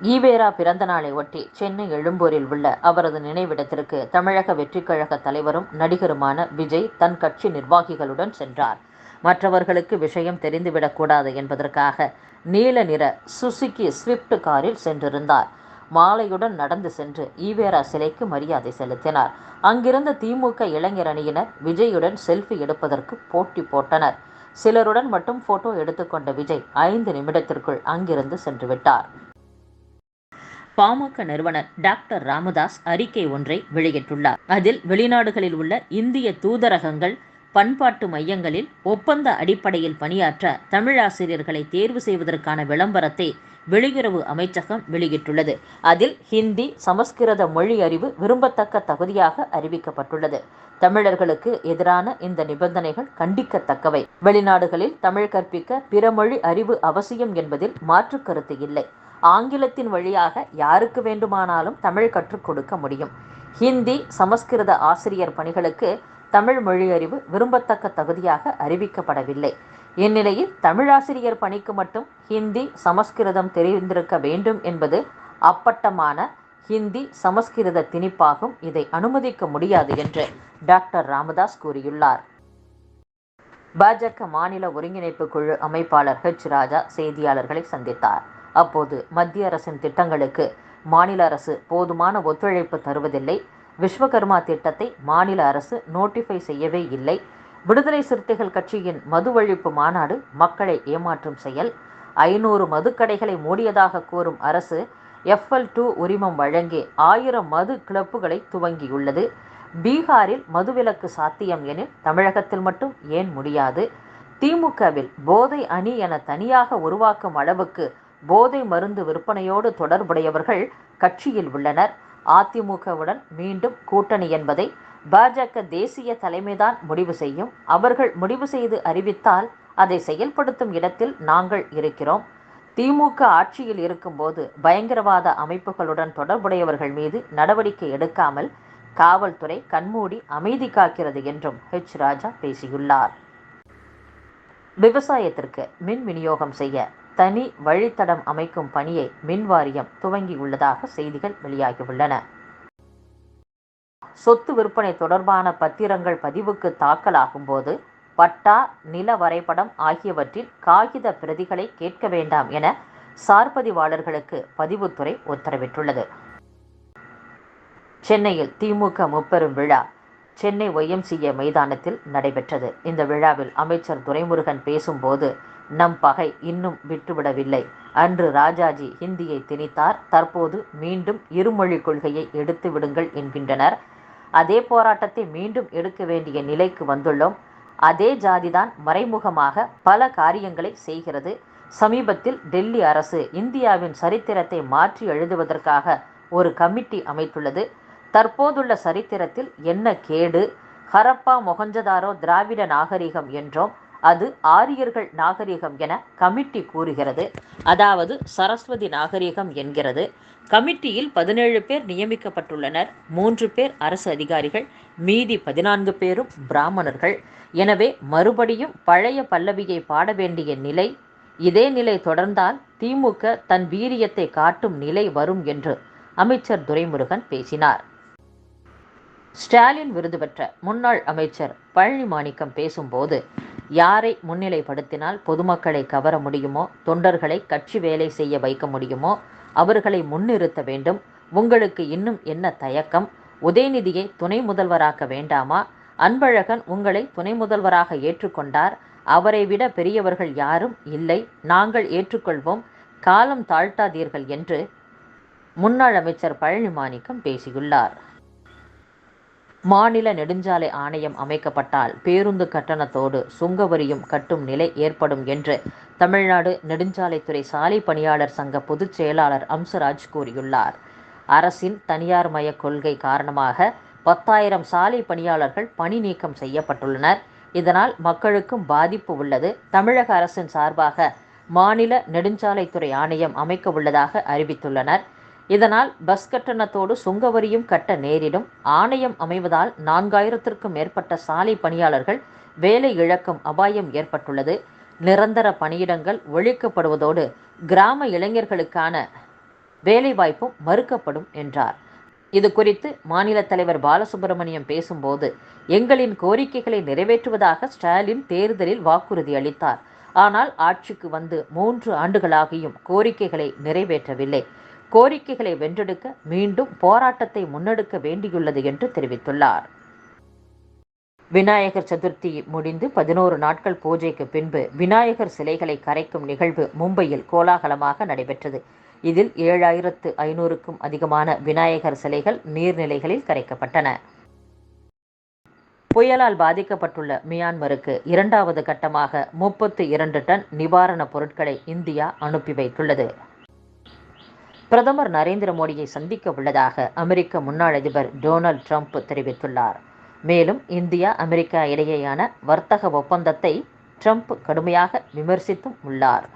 ஈவேரா பிறந்த நாளை ஒட்டி சென்னை எழும்பூரில் உள்ள அவரது நினைவிடத்திற்கு தமிழக வெற்றிக்கழக தலைவரும் நடிகருமான விஜய் தன் கட்சி நிர்வாகிகளுடன் சென்றார். மற்றவர்களுக்கு விஷயம் தெரிந்துவிடக்கூடாது என்பதற்காக நீல நிற சுசுகி ஸ்விஃப்ட் காரில் சென்றிருந்தார். மாலையுடன் நடந்து சென்று ஈவேரா சிலைக்கு மரியாதை செலுத்தினார். அங்கிருந்த திமுக இளைஞர் அணியினர் விஜயுடன் செல்ஃபி எடுப்பதற்கு போட்டி போட்டனர். சிலருடன் மட்டும் போட்டோ எடுத்துக்கொண்ட விஜய் ஐந்து நிமிடத்திற்குள் அங்கிருந்து சென்றுவிட்டார். பாமக நிறுவனர் டாக்டர் ராமதாஸ் அறிக்கை ஒன்றை வெளியிட்டுள்ளார். அதில் வெளிநாடுகளில் உள்ள இந்திய தூதரகங்கள் பண்பாட்டு மையங்களில் ஒப்பந்த அடிப்படையில் பணியாற்ற தமிழாசிரியர்களை தேர்வு செய்வதற்கான விளம்பரத்தை வெளியுறவு அமைச்சகம் வெளியிட்டுள்ளது. அதில் ஹிந்தி சமஸ்கிருத மொழி அறிவு விரும்பத்தக்க தகுதியாக அறிவிக்கப்பட்டுள்ளது. தமிழர்களுக்கு எதிரான இந்த நிபந்தனைகள் கண்டிக்கத்தக்கவை. வெளிநாடுகளில் தமிழ் கற்பிக்க பிற மொழி அறிவு அவசியம் என்பதில் மாற்று கருத்து இல்லை. ஆங்கிலத்தின் வழியாக யாருக்கு வேண்டுமானாலும் தமிழ் கற்றுக் கொடுக்க முடியும். ஹிந்தி சமஸ்கிருத ஆசிரியர் பணிகளுக்கு தமிழ் மொழி அறிவு விரும்பத்தக்க தகுதியாக அறிவிக்கப்படவில்லை. இந்நிலையில் தமிழாசிரியர் பணிக்கு மட்டும் ஹிந்தி சமஸ்கிருதம் தெரிந்திருக்க வேண்டும் என்பது அப்பட்டமான ஹிந்தி சமஸ்கிருத திணிப்பாகும் இதை அனுமதிக்க முடியாது என்று டாக்டர் ராமதாஸ் கூறியுள்ளார். பாஜக மாநில ஒருங்கிணைப்பு குழு அமைப்பாளர் ஹெச் ராஜா செய்தியாளர்களை சந்தித்தார். அப்போது மத்திய அரசின் திட்டங்களுக்கு மாநில அரசு போதுமான ஒத்துழைப்பு தருவதில்லை. விஸ்வகர்மா திட்டத்தை மாநில அரசு நோட்டிஃபை செய்யவே இல்லை. விடுதலை சிறுத்தைகள் கட்சியின் மது ஒழிப்பு மாநாடு மக்களை ஏமாற்றும் செயல். ஐநூறு மதுக்கடைகளை மூடியதாக கூறும் அரசு எஃப்எல் டூ உரிமம் வழங்கி ஆயிரம் மது கிளப்புகளை துவங்கியுள்ளது. பீகாரில் மதுவிலக்கு சாத்தியம் எனில் தமிழகத்தில் மட்டும் ஏன் முடியாது? திமுகவில் போதை அணி என தனியாக உருவாக்கும் அளவுக்கு போதை மருந்து விற்பனையோடு தொடர்புடையவர்கள் கட்சியில் உள்ளனர். அதிமுகவுடன் மீண்டும் கூட்டணி என்பதை பாஜக தேசிய தலைமைதான் முடிவு செய்யும். அவர்கள் முடிவு செய்து அறிவித்தால் அதை செயல்படுத்தும் இடத்தில் நாங்கள் இருக்கிறோம். திமுக ஆட்சியில் இருக்கும்போது பயங்கரவாத அமைப்புகளுடன் தொடர்புடையவர்கள் மீது நடவடிக்கை எடுக்காமல் காவல்துறை கண்மூடி அமைதி காக்கிறது என்றும் ஹெச் ராஜா பேசியுள்ளார். விவசாயத்திற்கு மின் விநியோகம் செய்ய தனி வழித்தடம் அமைக்கும் பணியை மின் வாரியம் துவங்கியுள்ளதாக செய்திகள் வெளியாகியுள்ளன. சொத்து விற்பனை தொடர்பான பத்திரங்கள் பதிவுக்கு தாக்கலாகும் போது பட்டா நில வரைபடம் ஆகியவற்றில் காகித பிரதிகளை கேட்க வேண்டாம் என சார்பதிவாளர்களுக்கு பதிவுத்துறை உத்தரவிட்டுள்ளது. சென்னையில் திமுக முப்பெரும் விழா சென்னை ஒய்எம்சிஏ மைதானத்தில் நடைபெற்றது. இந்த விழாவில் அமைச்சர் துரைமுருகன் பேசும்போது நம் பகை இன்னும் விட்டுவிடவில்லை. அன்று ராஜாஜி ஹிந்தியை திணித்தார். தற்போது மீண்டும் இருமொழி கொள்கையை எடுத்து விடுங்கள் என்கின்றனர். அதே போராட்டத்தை மீண்டும் எடுக்க வேண்டிய நிலைக்கு வந்துள்ளோம். அதே ஜாதிதான் மறைமுகமாக பல காரியங்களை செய்கிறது. சமீபத்தில் டெல்லி அரசு இந்தியாவின் சரித்திரத்தை மாற்றி எழுதுவதற்காக ஒரு கமிட்டி அமைத்துள்ளது. தற்போதுள்ள சரித்திரத்தில் என்ன கேடு? ஹரப்பா மொகஞ்சதாரோ திராவிட நாகரிகம் என்றோம். அது ஆரியர்கள் நாகரிகம் என கமிட்டி கூறுகிறது. அதாவது சரஸ்வதி நாகரிகம் என்கிறது. கமிட்டியில் பதினேழு பேர் நியமிக்கப்பட்டுள்ளனர். மூன்று பேர் அரசு அதிகாரிகள். மீதி பதினான்கு பேரும் பிராமணர்கள். எனவே மறுபடியும் பழைய பல்லவியை பாட வேண்டிய நிலை இதே நிலை தொடர்ந்தால் திமுக தன் வீரியத்தை காட்டும் நிலை வரும் என்று அமைச்சர் துரைமுருகன் பேசினார். ஸ்டாலின் விருது பெற்ற முன்னாள் அமைச்சர் பழனி மாணிக்கம் பேசும்போது யாரை முன்னிலைப்படுத்தினால் பொதுமக்களை கவர முடியுமோ தொண்டர்களை கட்சி வேலை செய்ய வைக்க முடியுமோ அவர்களை முன்னிறுத்த வேண்டும். உங்களுக்கு இன்னும் என்ன தயக்கம்? உதயநிதியை துணை முதல்வராக்க வேண்டாமா? அன்பழகன் உங்களை துணை முதல்வராக ஏற்றுக்கொண்டார். அவரை விட பெரியவர்கள் யாரும் இல்லை. நாங்கள் ஏற்றுக்கொள்வோம். காலம் தாழ்த்தாதீர்கள் என்று முன்னாள் அமைச்சர் பழனிமாணிக்கம் பேசியுள்ளார். மாநில நெடுஞ்சாலை ஆணையம் அமைக்கப்பட்டால் பேருந்து கட்டணத்தோடு சுங்கவரியும் கட்டும் நிலை ஏற்படும் என்று தமிழ்நாடு நெடுஞ்சாலைத்துறை சாலை பணியாளர் சங்க பொதுச் செயலாளர் அம்சராஜ் கூறியுள்ளார். அரசின் தனியார் மய கொள்கை காரணமாக பத்தாயிரம் சாலை பணியாளர்கள் பணி நீக்கம் செய்யப்பட்டுள்ளனர். இதனால் மக்களுக்கும் பாதிப்பு உள்ளது. தமிழக அரசின் சார்பாக மாநில நெடுஞ்சாலைத்துறை ஆணையம் அமைக்க உள்ளதாக அறிவித்துள்ளனர். இதனால் பஸ் கட்டணத்தோடு சுங்க வரியும் கட்ட நேரிடும். ஆணையம் அமைவதால் நான்காயிரத்திற்கும் மேற்பட்ட சாலை பணியாளர்கள் வேலை இழக்கும் அபாயம் ஏற்பட்டுள்ளது. நிரந்தர பணியிடங்கள் ஒழிக்கப்படுவதோடு கிராம இளைஞர்களுக்கான வேலைவாய்ப்பும் மறுக்கப்படும் என்றார். இது குறித்து மாநில தலைவர் பாலசுப்ரமணியம் பேசும்போது எங்களின் கோரிக்கைகளை நிறைவேற்றுவதாக ஸ்டாலின் தேர்தலில் வாக்குறுதி அளித்தார். ஆனால் ஆட்சிக்கு வந்து மூன்று ஆண்டுகளாகியும் கோரிக்கைகளை நிறைவேற்றவில்லை. கோரிக்கைகளை வென்றெடுக்க மீண்டும் போராட்டத்தை முன்னெடுக்க வேண்டியுள்ளது என்று தெரிவித்துள்ளார். விநாயகர் சதுர்த்தி முடிந்து பதினோரு நாட்கள் பூஜைக்கு பின்பு விநாயகர் சிலைகளை கரைக்கும் நிகழ்வு மும்பையில் கோலாகலமாக நடைபெற்றது. இதில் ஏழாயிரத்து ஐநூறுக்கும் அதிகமான விநாயகர் சிலைகள் நீர்நிலைகளில் கரைக்கப்பட்டன. புயலால் பாதிக்கப்பட்டுள்ள மியான்மருக்கு இரண்டாவது கட்டமாக முப்பத்து இரண்டு டன் நிவாரணப் பொருட்களை இந்தியா அனுப்பி வைத்துள்ளது. பிரதமர் நரேந்திர மோடியை சந்திக்க உள்ளதாக அமெரிக்க முன்னாள் அதிபர் டொனால்ட் ட்ரம்ப் தெரிவித்துள்ளார். மேலும் இந்தியா அமெரிக்கா இடையேயான வர்த்தக ஒப்பந்தத்தை ட்ரம்ப் கடுமையாக விமர்சித்தும் உள்ளார்.